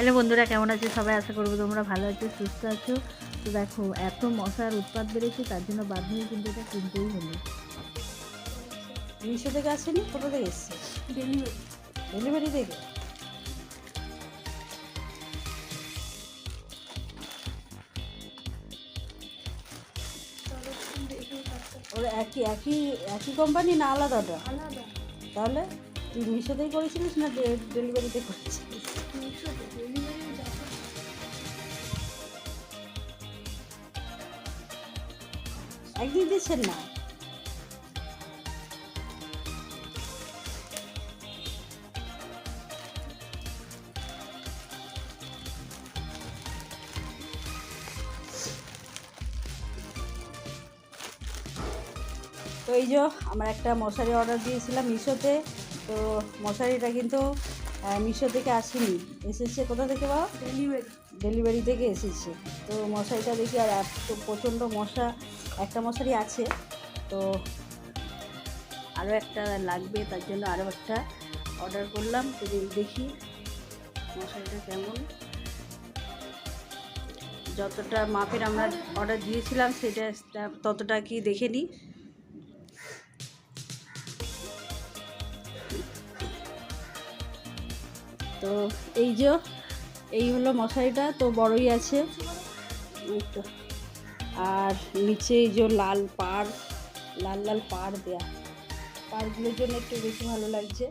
Hello বন্ধুরা কেমন আছো সবাই? আশা করব তোমরা ভালো আছো সুস্থ আছো। তো দেখো এত মশার উৎপাত বেড়েছে তার জন্য বাধ্য হয়ে কিন্তু এটা কিনতেই হলো। মিশো থেকে আসেনি? কোথা থেকে এসছে? ডেলিভারি। থেকে? ওর একই একই একই কোম্পানি না আলাদা ওটা আলাদা। তাহলে তুই মিশোতেই করেছিলিস না ডেলিভারিতে করেছিলিস? মিশোতে একদিন দিচ্ছেন না? তো এই যে, আমরা একটা মশারি অর্ডার দিয়েছিলাম মিশোতে, তো মশারিটা কিন্তু মিশো থেকে আসেনি। এসেছে কোথা থেকে বাবা? ডেলিভারি ডেলিভারি থেকে এসেছে। তো মশারিটা দেখি আর এত প্রচণ্ড মশা একটা মশারি আছে। তো আরও একটা লাগবে তার জন্য আরও একটা অর্ডার করলাম। তো দেখি মশারিটা কেমন। যতটা মাপের আমরা অর্ডার দিয়েছিলাম সেটা ততটা কি দেখে নিই তো এই যে, এই হলো মশারিটা, তো বড়ই আছে। আর নিচে এই যে লাল পাড়, লাল লাল পাড় দেয়া। পাড়গুলোর জন্য একটু বেশি ভালো লাগছে।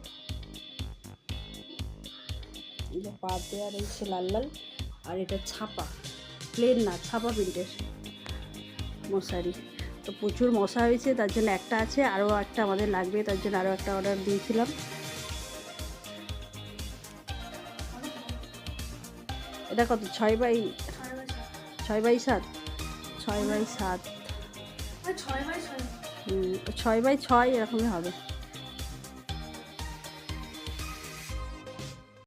এই যে পাড় দেওয়া রয়েছে লাল লাল, আর এটা ছাপা। প্লেন না, ছাপা প্রিন্টের মশারি। তো প্রচুর মশা হয়েছে, তার জন্য একটা আছে, আরও একটা আমাদের লাগবে, তার জন্য আরও একটা অর্ডার দিয়েছিলাম। এটা কত? ছয় বাই ছয় বাই সাত? ছয় বাই সাত। ছয় বাই ছয়। এরকমই হবে।